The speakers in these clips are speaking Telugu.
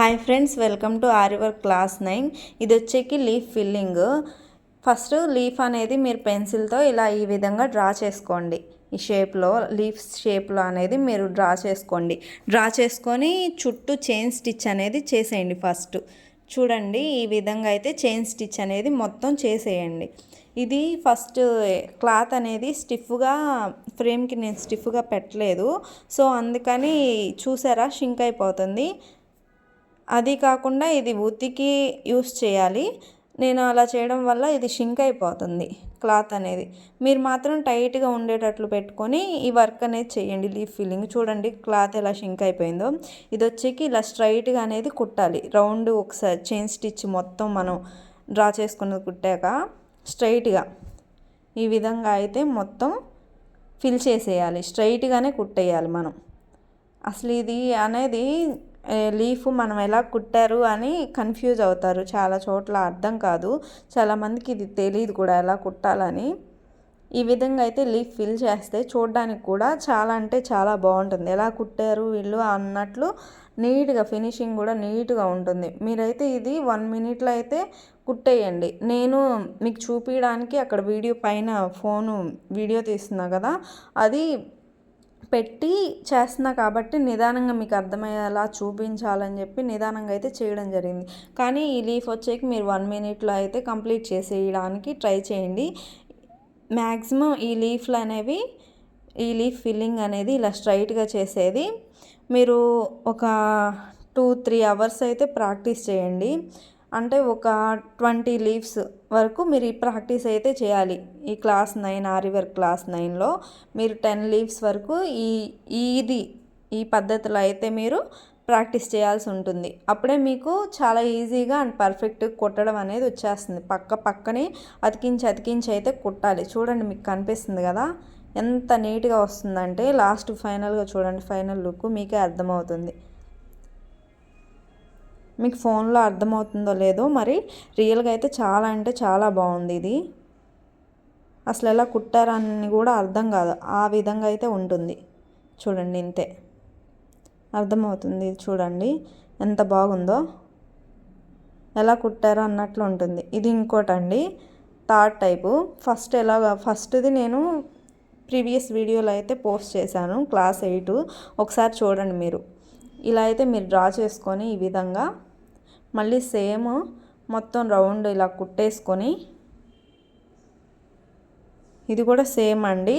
హాయ్ ఫ్రెండ్స్ వెల్కమ్ టు ఆరివర్ క్లాస్ నైన్ ఇది వచ్చేకి లీఫ్ ఫిల్లింగ్ ఫస్ట్ లీఫ్ అనేది మీరు పెన్సిల్తో ఇలా ఈ విధంగా డ్రా చేసుకోండి. ఈ షేప్లో లీఫ్ షేప్లో అనేది మీరు డ్రా చేసుకోండి. డ్రా చేసుకొని చుట్టూ చైన్ స్టిచ్ అనేది చేసేయండి ఫస్ట్ చూడండి ఈ విధంగా అయితే చైన్ స్టిచ్ అనేది మొత్తం చేసేయండి. ఇది ఫస్ట్ క్లాత్ అనేది స్టిఫ్గా ఫ్రేమ్కి నేను స్టిఫ్గా పెట్టలేదు. సో అందుకని చూసారా షింక్ అయిపోతుంది. అది కాకుండా ఇది ఉతికి యూస్ చేయాలి. నేను అలా చేయడం వల్ల ఇది షింక్ అయిపోతుంది క్లాత్ అనేది. మీరు మాత్రం టైట్గా ఉండేటట్లు పెట్టుకొని ఈ వర్క్ అనేది చేయండి. లీఫ్ ఫీలింగ్ చూడండి క్లాత్ ఎలా షింక్ అయిపోయిందో. ఇది వచ్చేకి ఇలా స్ట్రైట్గా అనేది కుట్టాలి. రౌండ్ ఒకసారి చైన్ స్టిచ్ మొత్తం మనం డ్రా చేసుకున్నది కుట్టాక స్ట్రైట్గా ఈ విధంగా అయితే మొత్తం ఫిల్ చేసేయాలి. స్ట్రైట్గానే కుట్టేయాలి మనం. అసలు ఇది అనేది లీఫ్ మనం ఎలా కుట్టారు అని కన్ఫ్యూజ్ అవుతారు. చాలా చోట్ల అర్థం కాదు. చాలామందికి ఇది తెలియదు కూడా ఎలా కుట్టాలని. ఈ విధంగా అయితే లీఫ్ ఫిల్ చేస్తే చూడడానికి కూడా చాలా అంటే చాలా బాగుంటుంది. ఎలా కుట్టారు వీళ్ళు అన్నట్లు నీట్గా ఫినిషింగ్ కూడా నీట్గా ఉంటుంది. మీరైతే ఇది వన్ మినిట్లో అయితే కుట్టేయండి. నేను మీకు చూపించడానికి అక్కడ వీడియో పైన ఫోను వీడియో తీస్తున్నా కదా అది పెట్టి చేస్తున్నా కాబట్టి నిదానంగా మీకు అర్థమయ్యేలా చూపించాలని చెప్పి నిదానంగా అయితే చేయడం జరిగింది. కానీ ఈ లీఫ్ వచ్చేకి మీరు వన్ మినిట్లో అయితే కంప్లీట్ చేసేయడానికి ట్రై చేయండి. మ్యాక్సిమం ఈ లీఫ్లు అనేవి ఈ లీఫ్ ఫిల్లింగ్ అనేది ఇలా స్ట్రైట్గా చేసేది. మీరు ఒక టూ త్రీ అవర్స్ అయితే ప్రాక్టీస్ చేయండి. అంటే ఒక ట్వంటీ లీవ్స్ వరకు మీరు ఈ ప్రాక్టీస్ అయితే చేయాలి. ఈ క్లాస్ నైన్ ఆరివర్ క్లాస్ నైన్లో మీరు టెన్ లీవ్స్ వరకు ఈ ఇది ఈ పద్ధతిలో అయితే మీరు ప్రాక్టీస్ చేయాల్సి ఉంటుంది. అప్పుడే మీకు చాలా ఈజీగా అండ్ పర్ఫెక్ట్ కుట్టడం అనేది వచ్చేస్తుంది. పక్క పక్కనే అతికించి అతికించి అయితే కుట్టాలి. చూడండి మీకు కనిపిస్తుంది కదా? ఎంత నీట్గా వస్తుందంటే లాస్ట్ ఫైనల్గా చూడండి ఫైనల్ లుక్ మీకే అర్థమవుతుంది. మీకు ఫోన్లో అర్థమవుతుందో లేదో మరి రియల్గా అయితే చాలా అంటే చాలా బాగుంది ఇది. అసలు ఎలా కుట్టారని కూడా అర్థం కాదు. ఆ విధంగా అయితే ఉంటుంది. చూడండి ఇంతే. అర్థమవుతుంది చూడండి ఎంత బాగుందో. ఎలా కుట్టారో అన్నట్లు ఉంటుంది. ఇది ఇంకోటండి. Third type. ఫస్ట్ ఎలా ఫస్ట్ది నేను ప్రీవియస్ వీడియోలో అయితే పోస్ట్ చేశాను. Class eight. ఒకసారి చూడండి మీరు. ఇలా అయితే మీరు డ్రా చేసుకొని ఈ విధంగా మళ్ళీ సేమ్ మొత్తం రౌండ్ ఇలా కుట్టేసుకొని ఇది కూడా సేమ్ అండి.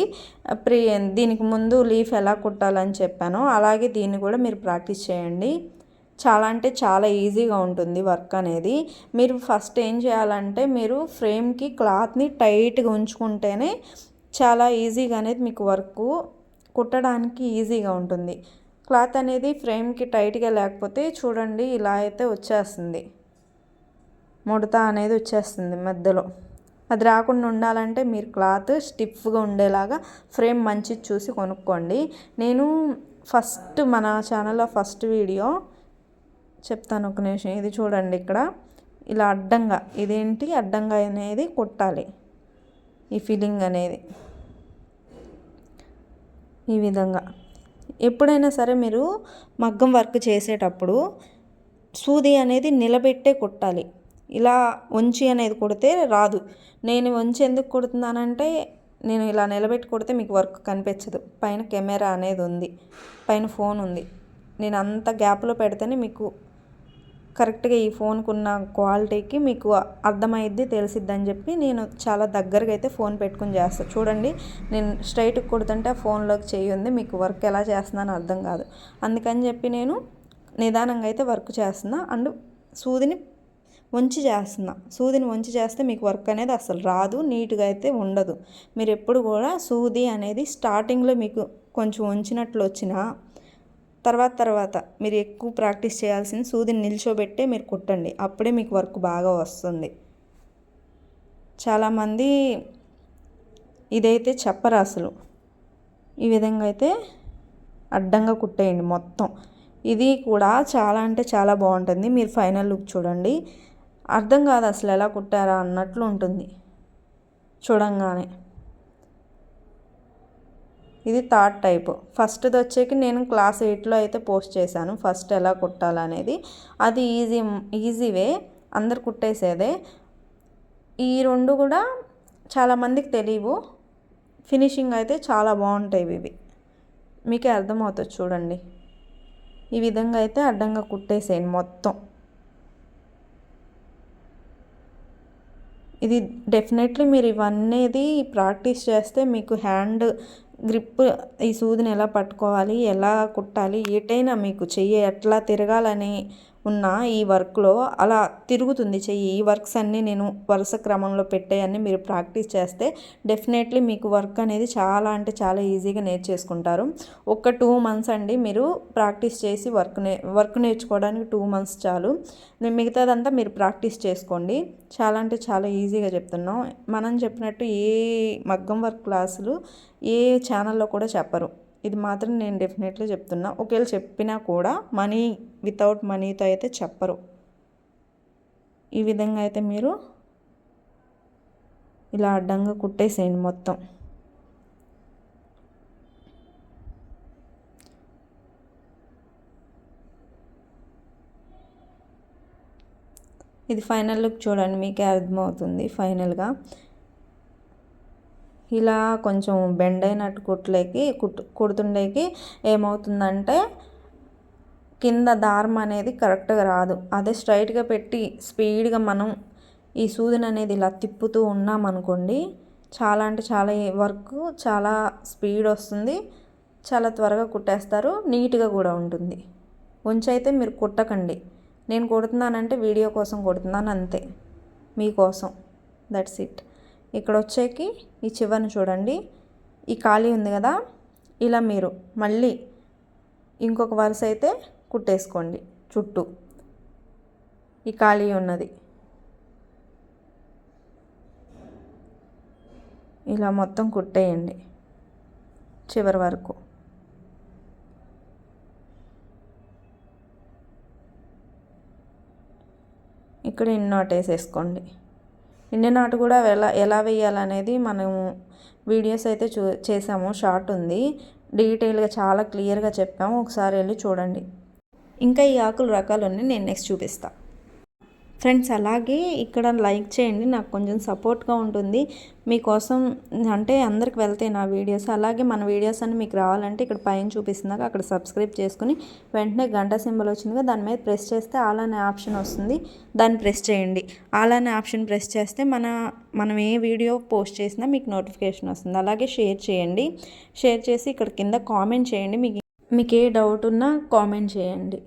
ప్రీ దీనికి ముందు లీఫ్ ఎలా కుట్టాలని చెప్పానో అలాగే దీన్ని కూడా మీరు ప్రాక్టీస్ చేయండి. చాలా అంటే చాలా ఈజీగా ఉంటుంది వర్క్ అనేది. మీరు ఫస్ట్ ఏం చేయాలంటే మీరు ఫ్రేమ్కి క్లాత్ని టైట్గా ఉంచుకుంటేనే చాలా ఈజీగా అనేది మీకు వర్క్ కుట్టడానికి ఈజీగా ఉంటుంది. క్లాత్ అనేది ఫ్రేమ్కి టైట్గా లేకపోతే చూడండి ఇలా అయితే వచ్చేస్తుంది. ముడత అనేది వచ్చేస్తుంది మధ్యలో. అది రాకుండా ఉండాలంటే మీరు క్లాత్ స్టిఫ్గా ఉండేలాగా ఫ్రేమ్ మంచిది చూసి కొనుక్కోండి. నేను ఫస్ట్ మన ఛానల్లో ఫస్ట్ వీడియో చెప్తాను ఒక నిమిషం. ఇది చూడండి ఇక్కడ. ఇలా అడ్డంగా ఇదేంటి? అడ్డంగా అనేది కొట్టాలి. ఈ ఫీలింగ్ అనేది. ఈ విధంగా. ఎప్పుడైనా సరే మీరు మగ్గం వర్క్ చేసేటప్పుడు సూది అనేది నిలబెట్టే కుట్టాలి. ఇలా వంచి అనేది కొడితే రాదు. నేను వంచి ఎందుకు కుడుతున్నానంటే నేను ఇలా నిలబెట్టి కొడితే మీకు వర్క్ కనిపించదు. పైన కెమెరా అనేది ఉంది. పైన ఫోన్ ఉంది. నేను అంత గ్యాప్లో పెడితేనే మీకు కరెక్ట్గా ఈ ఫోన్కు ఉన్న క్వాలిటీకి మీకు అర్థమైద్ది తెలిసిద్ది అని చెప్పి నేను చాలా దగ్గరగా అయితే ఫోన్ పెట్టుకుని చేస్తాను చూడండి నేను స్ట్రైట్కి కొడుతుంటే ఫోన్లోకి చేయి ఉంది మీకు వర్క్ ఎలా చేస్తున్నాను అర్థం కాదు. అందుకని చెప్పి నేను నిదానంగా అయితే వర్క్ చేస్తున్నా. అండ్ సూదిని వంచి చేస్తున్నా. సూదిని వంచి చేస్తే మీకు వర్క్ అనేది అసలు రాదు నీట్గా అయితే ఉండదు. మీరు ఎప్పుడు కూడా సూది అనేది స్టార్టింగ్లో మీకు కొంచెం వంచినట్లు వచ్చినా తర్వాత తర్వాత మీరు ఎక్కువ ప్రాక్టీస్ చేయాల్సింది సూదిని నిల్చోబెట్టే మీరు కుట్టండి. అప్పుడే మీకు వర్క్ బాగా వస్తుంది. చాలామంది ఇదైతే చెప్పరు అసలు. ఈ విధంగా అయితే అడ్డంగా కుట్టేయండి మొత్తం. ఇది కూడా చాలా అంటే చాలా బాగుంటుంది. మీరు ఫైనల్ లుక్ చూడండి. అర్థం కాదు అసలు ఎలా కుట్టారా అన్నట్లు ఉంటుంది. చూడంగానే. ఇది థర్డ్ టైప్. ఫస్ట్ది వచ్చేకి నేను క్లాస్ ఎయిట్లో అయితే పోస్ట్ చేశాను. ఫస్ట్ ఎలా కుట్టాలనేది. అది ఈజీ ఈజీ వే. అందరు కుట్టేసేదే. ఈ రెండు కూడా చాలామందికి తెలియవు ఫినిషింగ్ అయితే చాలా బాగుంటాయి ఇవి. మీకే అర్థమవుతుంది చూడండి. ఈ విధంగా అయితే అడ్డంగా కుట్టేసేయండి మొత్తం. ఇది డెఫినెట్లీ మీరు ఇవన్నీ ప్రాక్టీస్ చేస్తే మీకు హ్యాండ్ గ్రిప్ ఈ సూదిని ఎలా పట్టుకోవాలి ఎలా కుట్టాలి ఏటైనా మీకు చెయ్యి ఎట్లా తిరగాలని ఉన్న ఈ వర్క్లో అలా తిరుగుతుంది చెయ్యి. ఈ వర్క్స్ అన్నీ నేను వరుస క్రమంలో పెట్టేయన్నీ మీరు ప్రాక్టీస్ చేస్తే డెఫినెట్లీ మీకు వర్క్ అనేది చాలా అంటే చాలా ఈజీగా నేర్చేసుకుంటారు. ఒక టూ మంత్స్ అండి మీరు ప్రాక్టీస్ చేసి వర్క్ నే వర్క్ నేర్చుకోవడానికి టూ మంత్స్ చాలు. మిగతాదంతా మీరు ప్రాక్టీస్ చేసుకోండి. చాలా అంటే చాలా ఈజీగా చెప్తున్నాం. మనం చెప్పినట్టు ఏ మగ్గం వర్క్ క్లాసులు ఏ ఛానల్లో కూడా చెప్పరు. ఇది మాత్రం నేను డెఫినెట్లీ చెప్తున్నా. ఒకవేళ చెప్పినా కూడా మనీ వితౌట్ మనీతో అయితే చెప్పరు. ఈ విధంగా అయితే మీరు ఇలా అడ్డంగా కుట్టేసేయండి మొత్తం. ఇది ఫైనల్ లుక్ చూడండి మీకే అర్థమవుతుంది ఫైనల్గా ఇలా కొంచెం బెండ్ అయినట్టు కుట్లేకి కుట్టు కుడుతుండేకి ఏమవుతుందంటే కింద దారం అనేది కరెక్ట్గా రాదు. అదే స్ట్రైట్గా పెట్టి స్పీడ్గా మనం ఈ సూదిని అనేది ఇలా తిప్పుతూ ఉన్నామనుకోండి చాలా అంటే చాలా వర్క్ చాలా స్పీడ్ వస్తుంది చాలా త్వరగా కుట్టేస్తారు నీట్గా కూడా ఉంటుంది. ఉంచైతే మీరు కుట్టకండి. నేను కొడుతున్నానంటే వీడియో కోసం కొడుతున్నాను అంతే. మీకోసం. దట్స్ ఇట్ ఇక్కడ వచ్చేకి ఈ చివరిని చూడండి. ఈ ఖాళీ ఉంది కదా? ఇలా మీరు మళ్ళీ ఇంకొక వరుస అయితే కుట్టేసుకోండి చుట్టూ. ఈ ఖాళీ ఉన్నది. ఇలా మొత్తం కుట్టేయండి చివరి వరకు. ఇక్కడ ఇన్నోట్ వేసేసుకోండి. ఇండియన్ ఆర్ట్ కూడా ఎలా ఎలా వేయాలనేది మనం వీడియోస్ అయితే చూ చేసాము. షార్ట్ ఉంది. డీటెయిల్గా చాలా క్లియర్గా చెప్పాము. ఒకసారి వెళ్ళి చూడండి. ఇంకా ఈ ఆకులు రకాలు ఉన్నాయి నేను నెక్స్ట్ చూపిస్తాను ఫ్రెండ్స్ అలాగే ఇక్కడ లైక్ చేయండి. నాకు కొంచెం సపోర్ట్గా ఉంటుంది. మీకోసం అంటే అందరికి వెళ్తాయి నా వీడియోస్ అలాగే మన వీడియోస్ అన్ని మీకు రావాలంటే ఇక్కడ పైన చూపిస్తున్నాక అక్కడ సబ్స్క్రైబ్ చేసుకుని వెంటనే గంట సింబల్ వచ్చిందిగా దాని మీద ప్రెస్ చేస్తే ఆల్ అనే ఆప్షన్ వస్తుంది. దాన్ని ప్రెస్ చేయండి. ఆల్ అనే ఆప్షన్ ప్రెస్ చేస్తే మన మనం ఏ వీడియో పోస్ట్ చేసినా మీకు నోటిఫికేషన్ వస్తుంది. అలాగే షేర్ చేయండి. షేర్ చేసి ఇక్కడ కింద కామెంట్ చేయండి. మీకు మీకు ఏ డౌట్ ఉన్నా కామెంట్ చేయండి.